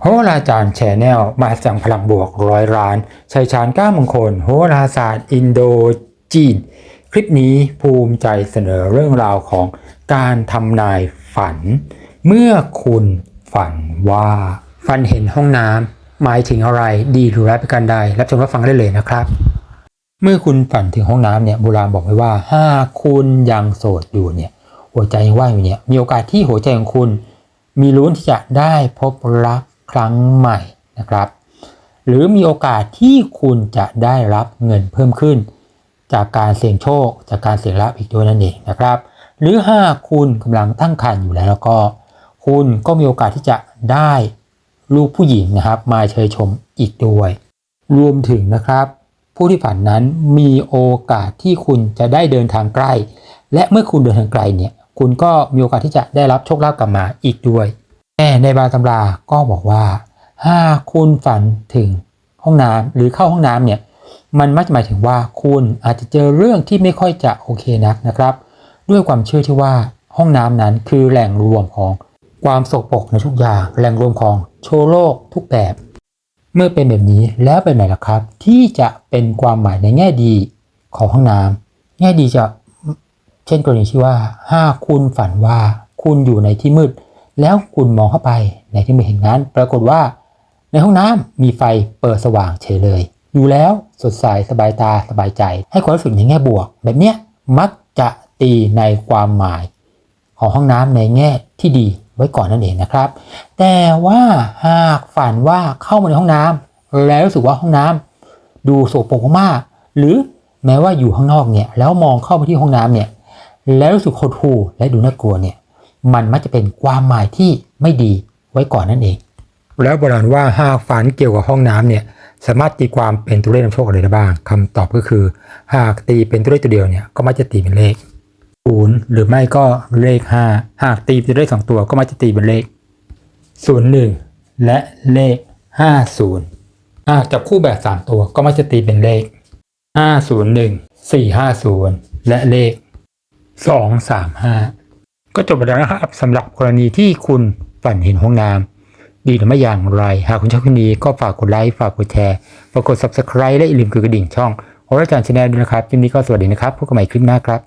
โหราจารย์แชนแนลมาสั่งพลังบวกร้อยล้านชัยชาญก้ามงคล โหราศาสตร์ อินโดจีน คลิปนี้ภูมิใจเสนอเรื่องราวของการทำนายฝัน เมื่อคุณฝันว่า ฝันเห็นห้องน้ำหมายถึงอะไรดีหรือร้ายประการใด รับชมรับฟังได้เลยนะครับ เมื่อคุณฝันถึงห้องน้ำเนี่ยโบราณบอกไว้ว่าถ้าคุณยังโสดอยู่เนี่ยหัวใจยังว่างอยู่เนี่ยมีโอกาสที่หัวใจของคุณ มีลุ้นที่จะได้พบรัก ครั้งใหม่นะครับ หรือมีโอกาสที่คุณจะได้รับเงินเพิ่มขึ้น จากการเสี่ยงโชค จากการเสี่ยงลับอีกด้วยนั่นเองนะครับ หรือหากคุณกำลังตั้งครรภ์อยู่แล้วแล้วก็ คุณก็มีโอกาสที่จะได้ลูกผู้หญิงนะครับมาเชยชมอีกด้วย รวมถึงนะครับ ผู้ที่ฝันนั้นมีโอกาสที่คุณจะได้เดินทางใกล้ และเมื่อคุณเดินทางไกลเนี่ยคุณก็มีโอกาสที่จะได้รับโชคลาภกลับมาอีกด้วย แต่ในบางตำราก็บอกว่าถ้าคุณฝันถึงห้องน้ำหรือเข้าห้องน้ำเนี่ยมันมักจะหมายถึงว่าคุณอาจจะเจอเรื่องที่ไม่ค่อยจะโอเคนักนะครับ ด้วยความเชื่อที่ว่าห้องน้ำนั้นคือแหล่งรวมของความสกปรกในทุกอย่างแหล่งรวมของโชว์โลกทุกแบบ เมื่อเป็นแบบนี้แล้วเป็นไหนล่ะครับ ที่จะเป็นความหมายในแง่ดีของห้องน้ำแง่ดีจะเช่นกรณีที่ว่าถ้าคุณฝันว่าคุณอยู่ในที่มืด แล้วคุณมองเข้าไปในที่มืดเห็นนั้น ปรากฏว่า ในห้องน้ำมีไฟเปิดสว่างเฉยเลย อยู่แล้วสดใสสบายตาสบายใจ ให้ความรู้สึกในแง่บวก แบบเนี้ยมักจะตีในความหมายของห้องน้ำในแง่ที่ดีไว้ก่อนนั่นเองนะครับ แต่ว่าหากฝันว่าเข้ามาในห้องน้ำแล้วรู้สึกว่าห้องน้ำดูโสโปรกมาก หรือแม้ว่าอยู่ข้างนอกเนี่ยแล้วมองเข้าไปที่ห้องน้ำเนี่ยแล้วรู้สึกโคตรหูและดูน่ากลัวเนี่ย มันมักจะเป็นความหมายที่ไม่ดีไว้ก่อนนั่นเอง แล้วโบราณว่าหากฝันเกี่ยวกับห้องน้ำเนี่ยสามารถตีความเป็นตัวเลขนำโชคอะไรได้บ้างคำตอบก็คือ หากตีเป็นตัวเลขตัวเดียวเนี่ยก็มักจะตีเป็นเลขศูนย์หรือไม่ก็เลขห้าหากตีเป็นเลขสองตัวก็มักจะตีเป็นเลขศูนย์หนึ่งและเลขห้าศูนย์หากจับคู่แบบสามตัวก็มักจะตีเป็นเลขห้าศูนย์หนึ่งสี่ห้าศูนย์และเลขสองสามห้า ก็จบไปแล้วนะครับสำหรับกรณีที่คุณฝันเห็นห้องน้ำดีหรือไม่อย่างไร หากคุณชอบคลิปนี้ก็ฝากกดไลค์ฝากกดแชร์ฝากกด subscribe และอย่าลืมกดกระดิ่งช่องโอราจารย์ชาแนลด้วยนะครับคลิปนี้ก็สวัสดีนะครับพบกันใหม่คลิปหน้าครับ